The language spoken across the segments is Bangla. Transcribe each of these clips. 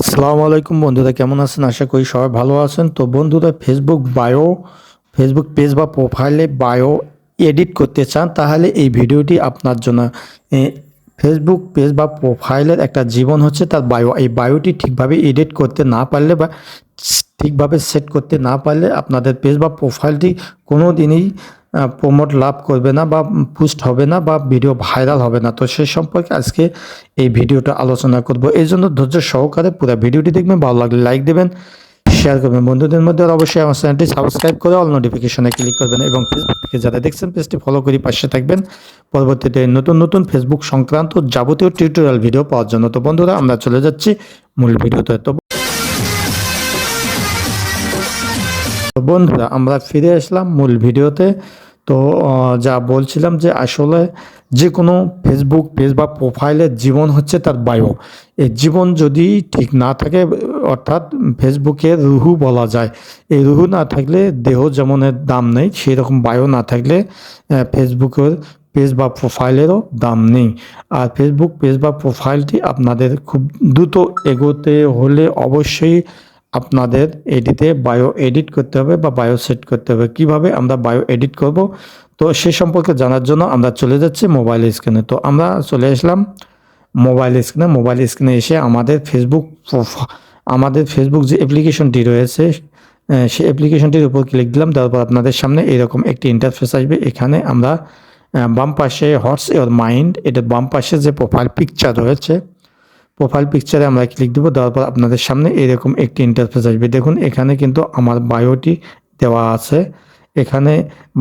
আসসালামু আলাইকুম বন্ধুরা, কেমন আছেন? আশা করি সবাই ভালো আছেন। তো বন্ধুরা ফেসবুক বায়ো ফেসবুক পেজ বা প্রোফাইলে বায়ো এডিট করতে চান, তাহলে এই ভিডিওটি আপনার জন্য ফেসবুক পেজ বা প্রোফাইলের একটা জীবন হচ্ছে তার বায়ো এই বায়োটি ঠিকভাবে এডিট করতে না পারলে বা ঠিকভাবে সেট করতে না পারলে আপনাদের পেজ বা প্রোফাইলটি কোনো দিনই প্রমোট লাভ করবে না বা পুস্ট হবে না বা ভিডিও ভাইরাল হবে না। তো সে সম্পর্কে আজকে এই ভিডিওটা আলোচনা করব। এই জন্য ধৈর্য সহকারে পুরো ভিডিওটি দেখবেন, ভালো লাগলে লাইক দেবেন শেয়ার করবেন। বন্ধুদের মধ্যে অবশ্যই আমার চ্যানেলটি সাবস্ক্রাইব করে অল নোটিফিকেশনে ক্লিক করবেন এবং ফেসবুক থেকে যারা দেখছেন পেজটি ফলো করে পাশে থাকবেন। পরবর্তীতে নতুন নতুন ফেসবুক সংক্রান্ত যাবতীয় টিউটোরিয়াল ভিডিও পাওয়ার জন্য। তো বন্ধুরা, আমরা চলে যাচ্ছি মূল ভিডিওতে। তো বন্ধুরা, আমরা ফিরে আসলাম মূল ভিডিওতে। তো যা বলছিলাম যে আসলে যে কোনো ফেসবুক পেজ বা প্রোফাইলের জীবন হচ্ছে তার বায়ো এই জীবন যদি ঠিক না থাকে, অর্থাৎ ফেসবুকের রুহু বলা যায়, এই রুহু না থাকলে দেহ যেমনের দাম নেই সেই রকম বায়ো না থাকলে ফেসবুকের পেজ বা প্রোফাইলেরও দাম নেই। আর ফেসবুক পেজ বা প্রোফাইলটি আপনাদের খুব দ্রুত এগোতে হলে অবশ্যই আপনাদের এডিতে বায়ো এডিট করতে হবে বা বায়ো সেট করতে হবে। কীভাবে আমরা বায়ো এডিট করব? তো সে সম্পর্কে জানার জন্য আমরা চলে যাচ্ছি মোবাইল স্ক্রিনে তো আমরা চলে আসলাম মোবাইল স্ক্রিনে মোবাইল স্ক্রিনে এসে আমাদের ফেসবুক আমাদের ফেসবুক যে অ্যাপ্লিকেশনটি রয়েছে সেই অ্যাপ্লিকেশনটির উপর ক্লিক দিলাম। তারপর আপনাদের সামনে এরকম একটি ইন্টারফেস আসবে। এখানে আমরা বাম পাশে হটস ইওর মাইন্ড এটা বাম পাশে যে প্রোফাইল পিকচার রয়েছে প্রোফাইল পিকচারে আমরা ক্লিক দেবো, দেওয়ার পর আপনাদের সামনে এরকম একটি ইন্টারফেস আসবে। দেখুন, এখানে কিন্তু আমার বায়োটি দেওয়া আছে। এখানে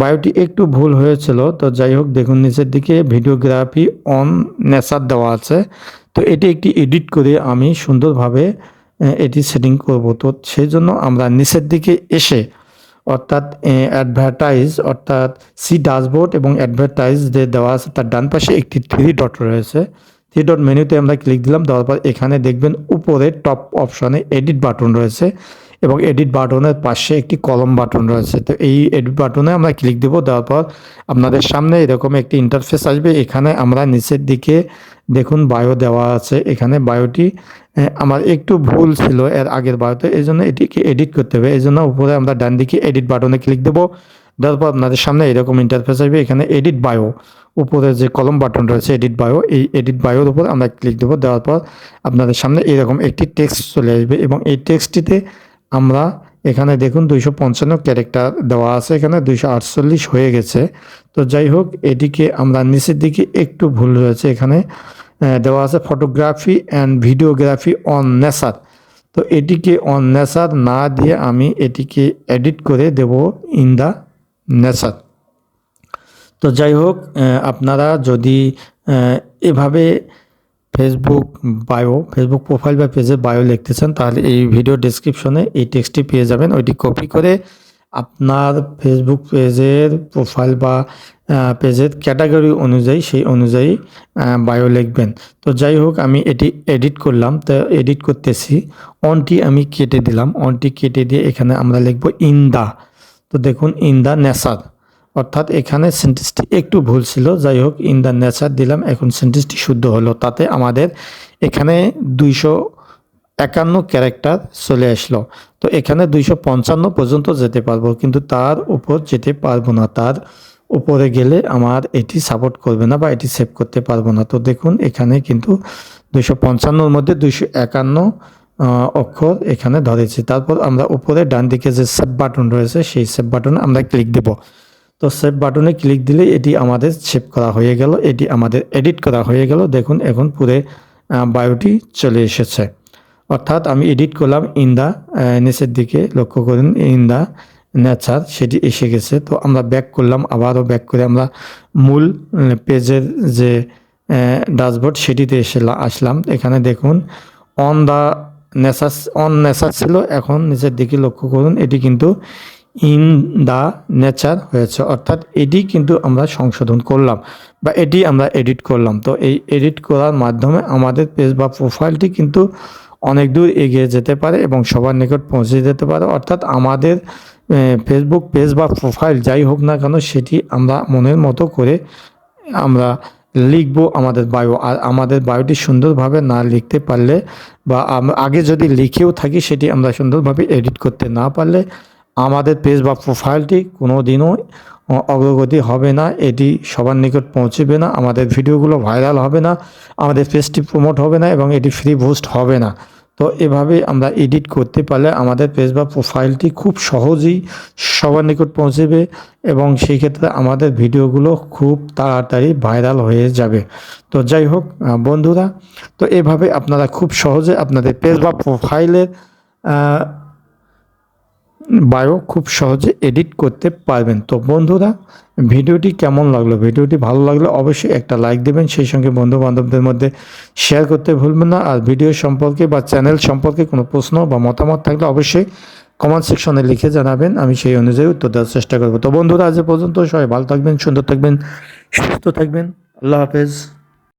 বায়োটি একটু ভুল হয়েছিল, তো যাই হোক, দেখুন, নিচের দিকে ভিডিওগ্রাফি অন নেচার দেওয়া আছে। তো এটি একটি এডিট করে আমি সুন্দরভাবে এটি সেটিং করব। তো সেই জন্য আমরা নিচের দিকে এসে, অর্থাৎ অ্যাডভার্টাইজ অর্থাৎ সি ড্যাশবোর্ড এবং অ্যাডভার্টাইজ যে দেওয়া আছে, তার ডান পাশে একটি থ্রি ডট রয়েছে। থ্রি ডট মেনুতে আমরা ক্লিক দিলাম, দেওয়ার পর এখানে দেখবেন উপরে টপ অপশানে এডিট বাটন রয়েছে এবং এডিট বাটনের পাশে একটি কলম বাটন রয়েছে। তো এই এডিট বাটনে আমরা ক্লিক দেবো, দেওয়ার পর আপনাদের সামনে এরকম একটি ইন্টারফেস আসবে। এখানে আমরা নিচের দিকে দেখুন বায়ো দেওয়া আছে। এখানে বায়োটি আমার একটু ভুল ছিল এর আগের বায়োতে এই জন্য এটিকে এডিট করতে হবে। এই জন্য উপরে আমরা ডান দিকে এডিট বাটনে ক্লিক দেবো। দেওয়ার পর আপনাদের সামনে এরকম ইন্টারফেস আসবে, এখানে এডিট বায়ো উপরে যে কলম বাটন রয়েছে এডিট বায়ো এই এডিট বায়োর উপর আমরা ক্লিক দেবো, দেওয়ার পর আপনাদের সামনে এরকম একটি টেক্সট চলে আসবে এবং এই টেক্সটটিতে আমরা এখানে দেখুন দুইশো পঞ্চান্ন ক্যারেক্টার দেওয়া আছে, এখানে দুইশো আটচল্লিশ হয়ে গেছে। তো যাই হোক, এটিকে আমরা নিচের দিকে একটু ভুল রয়েছে এখানে দেওয়া আছে photography and videography on nature তো এটিকে অন নেচার না দিয়ে আমি এটিকে এডিট করে দেব ইন দ্য নেচার তো যাই হোক আপনারা যদি এভাবে ফেসবুক বায়ো ফেসবুক প্রোফাইল বা পেজের বায়ো লিখতে চান, তাহলে এই ভিডিও ডেসক্রিপশনে এই টেক্সটটি পেয়ে যাবেন। ওইটি কপি করে আপনার ফেসবুক পেজের প্রোফাইল বা পেজের ক্যাটাগরি অনুযায়ী, সেই অনুযায়ী বায়ো লিখবেন। তো যাই হোক, আমি এটি এডিট করলাম। তো এডিট করতেছি। অনটি আমি কেটে দিলাম। অনটি কেটে দিয়ে এখানে আমরা লিখব ইন দা তো দেখুন ইন দ্য নেচার অর্থাৎ এখানে সেন্টেন্সটি একটু ভুল ছিল। যাই হোক ইন দ্য নেচার দিলাম, এখন সেন্টেন্সটি শুদ্ধ হলো। তাতে আমাদের এখানে দুইশো একান্ন ক্যারেক্টার চলে আসলো। তো এখানে দুইশো পঞ্চান্ন পর্যন্ত যেতে পারব, কিন্তু তার উপর যেতে পারব না। তার উপরে গেলে আমার এটি সাপোর্ট করবে না বা এটি সেভ করতে পারব না। তো দেখুন, এখানে কিন্তু দুইশো পঞ্চান্নর মধ্যে দুইশো একান্ন অক্ষর এখানে ধরেছি তারপর আমরা উপরে ডান দিকে যে সেভ বাটন রয়েছে, সেই সেভ বাটনে আমরা ক্লিক দেব। তো সেভ বাটনে ক্লিক দিলে এটি আমাদের সেভ করা হয়ে গেল, এটি আমাদের এডিট করা হয়ে গেল। দেখুন, এখন পুরে বায়োটি চলে এসেছে। অর্থাৎ আমি এডিট করলাম ইন দা নিচের দিকে, লক্ষ্য করুন ইন দা নেচার সেটি এসে গেছে। তো আমরা ব্যাক করলাম, আবারও ব্যাক করে আমরা মূল পেজের যে ড্যাশবোর্ড সেটিতে এসে আসলাম। এখানে দেখুন on the nature on nature ছিল, এখন নিচের দিকে লক্ষ্য করুন, এটি কিন্তু ইন দা নেচার হয়েছে। অর্থাৎ এটি কিন্তু আমরা সংশোধন করলাম বা এটি আমরা এডিট করলাম। তো এই এডিট করার মাধ্যমে আমাদের পেজ বা প্রোফাইলটি কিন্তু অনেক দূর এগিয়ে যেতে পারে এবং সবার নিকট পৌঁছে যেতে পারে। অর্থাৎ আমাদের ফেসবুক পেজ বা প্রোফাইল যাই হোক না কেন, সেটি আমরা মনের মতো করে আমরা লিখব আমাদের বায়ু আর আমাদের বায়োটি সুন্দরভাবে না লিখতে পারলে বা আগে যদি লিখেও থাকি সেটি আমরা সুন্দরভাবে এডিট করতে না পারলে আমাদের পেজ বা প্রোফাইলটি কোনো দিনও অগ্রগতি হবে না, এটি সবার নিকট পৌঁছবে না, আমাদের ভিডিওগুলো ভাইরাল হবে না, আমাদের পেজটি প্রমোট হবে না এবং এটি ফ্রি বুস্ট হবে না। তো এভাবে আমরা এডিট করতে পারলে আমাদের পেজ বা প্রোফাইলটি খুব সহজেই সবার নিকট পৌঁছবে এবং সেই ক্ষেত্রে আমাদের ভিডিওগুলো খুব তাড়াতাড়ি ভাইরাল হয়ে যাবে। তো যাই হোক বন্ধুরা, তো এভাবে আপনারা খুব সহজে আপনাদের পেজ বা প্রোফাইলের বায়ো খুব সহজে এডিট করতে পারবেন। তো বন্ধুরা, ভিডিওটি কেমন লাগল? ভিডিওটি ভালো লাগলে অবশ্যই একটা লাইক দেবেন, সেই সঙ্গে বন্ধু বান্ধবদের মধ্যে শেয়ার করতে ভুলবেন না। আর ভিডিও সম্পর্কে বা চ্যানেল সম্পর্কে কোনো প্রশ্ন বা মতামত থাকলে অবশ্যই কমেন্ট সেকশনে লিখে জানাবেন, আমি সেই অনুযায়ী উত্তর দেওয়ার চেষ্টা করব। তো বন্ধুরা, আজ পর্যন্ত সবাই ভালো থাকবেন, সুন্দর থাকবেন, সুস্থ থাকবেন। আল্লাহ হাফেজ।